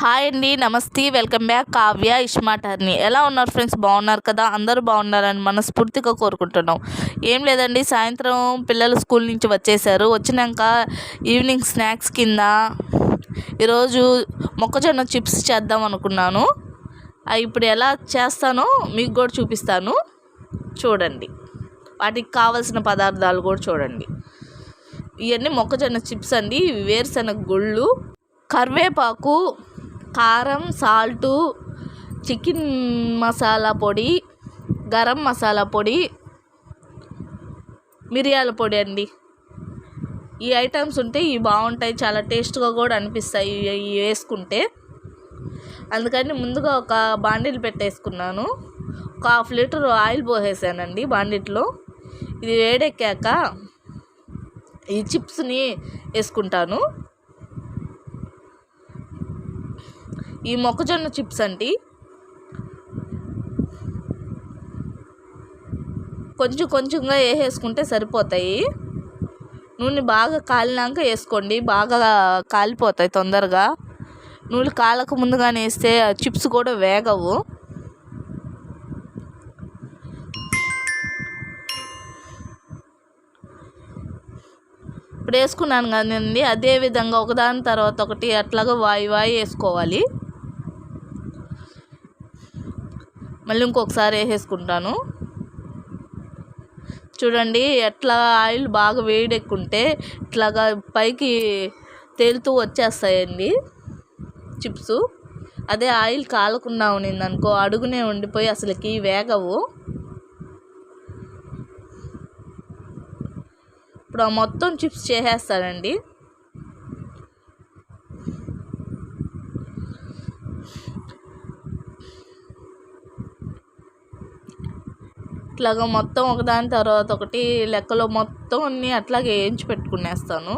Hi అండి నమస్తే welcome back. Kavya ఇష్మాటర్ని ఎలా ఉన్నారు ఫ్రెండ్స్? బాగున్నారు కదా? అందరూ బాగున్నారని మనస్ఫూర్తిగా కోరుకుంటున్నాం. ఏం లేదండి సాయంత్రం పిల్లలు స్కూల్ నుంచి వచ్చేసారు. వచ్చినాక ఈవినింగ్ స్నాక్స్ కింద ఈరోజు మొక్కజొన్న చిప్స్ చేద్దాం అనుకున్నాను. అవి ఇప్పుడు ఎలా చేస్తానో మీకు కూడా చూపిస్తాను. చూడండి. వాటికి కావలసిన పదార్థాలు కూడా చూడండి. ఇవన్నీ మొక్కజొన్న చిప్స్ అండి. వేరుశనగ గుళ్ళు కరివేపాకు కారం సాల్టు చికెన్ మసాలా పొడి గరం మసాలా పొడి మిరియాల పొడి అండి. ఈ ఐటమ్స్ ఉంటే ఇవి బాగుంటాయి చాలా టేస్ట్గా కూడా అనిపిస్తాయి ఇవి వేసుకుంటే. అందుకని ముందుగా ఒక బాండిల్ పెట్టేసుకున్నాను. ఒక హాఫ్ లీటర్ ఆయిల్ పోసేసానండి బాండిట్లో. ఇది వేడెక్కాక ఈ చిప్స్ని వేసుకుంటాను. ఈ మొక్కజొన్న చిప్స్ అండి. కొంచెం కొంచెంగా వేసేసుకుంటే సరిపోతాయి. నూనె బాగా కాలినాక వేసుకోండి. బాగా కాలిపోతాయి తొందరగా. నూనె కాలక ముందుగానే వేస్తే చిప్స్ కూడా వేగవు. ఇప్పుడు వేసుకున్నాను కదండి. అదే విధంగా ఒకదాని తర్వాత ఒకటి అట్లాగా వాయి వాయి వేసుకోవాలి. మళ్ళీ ఇంకొకసారి వేసేసుకుంటాను. చూడండి ఎట్లా ఆయిల్ బాగా వేడెక్కుంటే ఇట్లాగా పైకి తేలుతూ వచ్చేస్తాయండి చిప్స్. అదే ఆయిల్ కాలకుండా ఉండింది అనుకో అడుగునే ఉండిపోయి అసలుకి వేగవు. ఇప్పుడు ఆ మొత్తం చిప్స్ చేసేస్తానండి. ఇట్లాగా మొత్తం ఒకదాని తర్వాత ఒకటి లెక్కలో మొత్తం అన్నీ అట్లాగే వేయించి పెట్టుకునేస్తాను.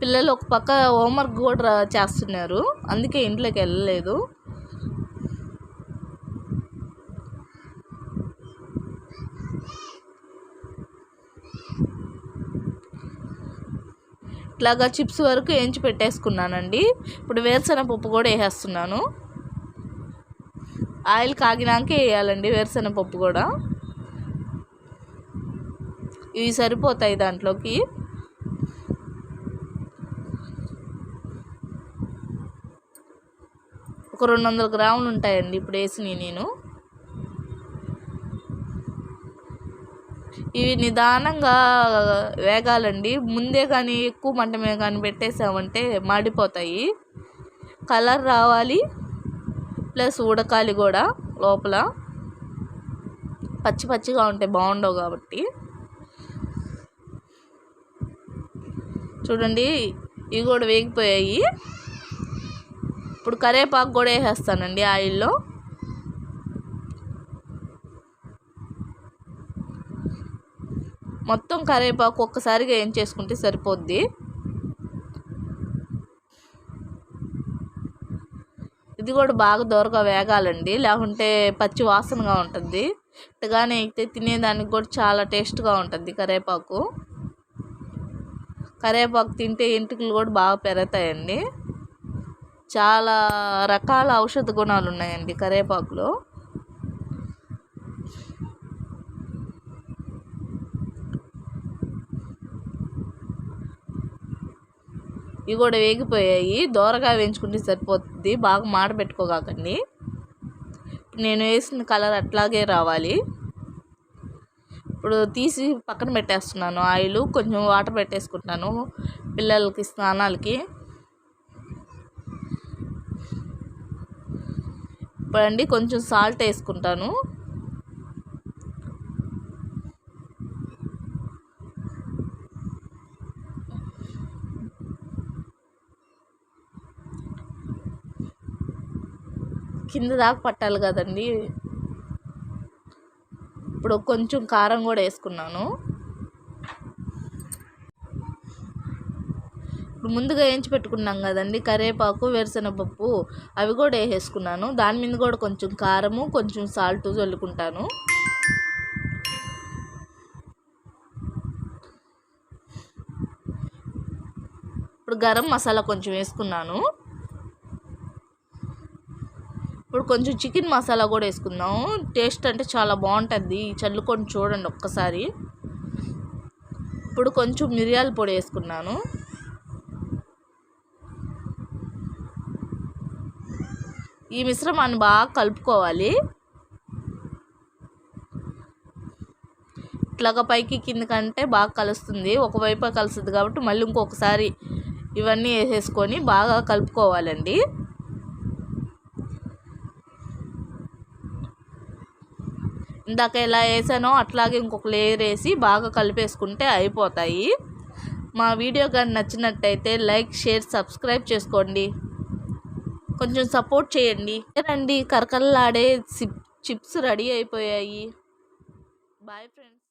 పిల్లలు ఒక పక్క హోంవర్క్ కూడా చేస్తున్నారు. అందుకే ఇంట్లోకి వెళ్ళలేదు. ఇట్లాగా చిప్స్ వరకు వేయించి పెట్టేసుకున్నానండి. ఇప్పుడు వేరుశనగ పప్పు కూడా వేసేస్తున్నాను. ఆయిల్ కాగినాకే వేయాలండి వేరుశనగ పప్పు కూడా. ఇవి సరిపోతాయి దాంట్లోకి. ఒక రెండు వందల గ్రాములు ఉంటాయండి ఇప్పుడు వేసినవి నేను. ఇవి నిదానంగా వేగాలండి. ముందే కానీ ఎక్కువ మంట మీద కానీ పెట్టేసామంటే మాడిపోతాయి. కలర్ రావాలి. ప్లస్ ఉడకాలి కూడా లోపల. పచ్చి పచ్చిగా ఉంటే బాగుండవు కాబట్టి. చూడండి ఇవి కూడా వేగిపోయాయి. ఇప్పుడు కరివేపాకు కూడా వేసేస్తానండి ఆయిల్లో. మొత్తం కరివేపాకు ఒక్కసారిగా ఏం చేసుకుంటే సరిపోద్ది. ఇది కూడా బాగా దూరగా వేగాలండి లేకుంటే పచ్చి వాసనగా ఉంటుంది. ఇట్టగానే అయితే తినేదానికి కూడా చాలా టేస్ట్గా ఉంటుంది కరివేపాకు కరివేపాకు తింటే ఇంటికలు కూడా బాగా పెరుగుతాయండి. చాలా రకాల ఔషధ గుణాలు ఉన్నాయండి కరివేపాకులో ఇవి కూడా వేగిపోయాయి. దోరగా వేయించుకుంటే సరిపోతుంది బాగా మాడ పెట్టుకోకండి నేను వేసిన కలర్ అట్లాగే రావాలి. ఇప్పుడు తీసి పక్కన పెట్టేస్తున్నాను. ఆయిల్ కొంచెం వాటర్ పెట్టేసుకుంటాను పిల్లలకి స్నానాలకి. ఇప్పుడండి కొంచెం సాల్ట్ వేసుకుంటాను. కింద దాకా పట్టాలి కదండి. ఇప్పుడు కొంచెం కారం కూడా వేసుకున్నాను. ఇప్పుడు ముందుగా వేయించి పెట్టుకున్నాం కదండి. కరివేపాకు వేరుశనగపప్పు అవి కూడా వేసేసుకున్నాను. దాని మీద కూడా కొంచెం కారము కొంచెం సాల్ట్ చల్లుకుంటాను. ఇప్పుడు గరం మసాలా కొంచెం వేసుకున్నాను. ఇప్పుడు కొంచెం చికెన్ మసాలా కూడా వేసుకుందాం. టేస్ట్ అంటే చాలా బాగుంటుంది. చల్లుకొని చూడండి ఒక్కసారి. ఇప్పుడు కొంచెం మిరియాల పొడి వేసుకున్నాను. ఈ మిశ్రమాన్ని బాగా కలుపుకోవాలి. ఇట్లాగా పైకి కిందకంటే బాగా కలుస్తుంది. ఒకవైపు కలుస్తుంది కాబట్టి మళ్ళీ ఇంకొకసారి ఇవన్నీ వేసేసుకొని బాగా కలుపుకోవాలండి. ఇందాక ఎలా వేసానో అట్లాగే ఇంకొక లేయర్ వేసి బాగా కలిపేసుకుంటే అయిపోతాయి. మా వీడియో కానీ నచ్చినట్టయితే లైక్ షేర్ సబ్స్క్రైబ్ చేసుకోండి. కొంచెం సపోర్ట్ చేయండి. రండి కరకరలాడే చిప్స్ రెడీ అయిపోయాయి. Bye friends.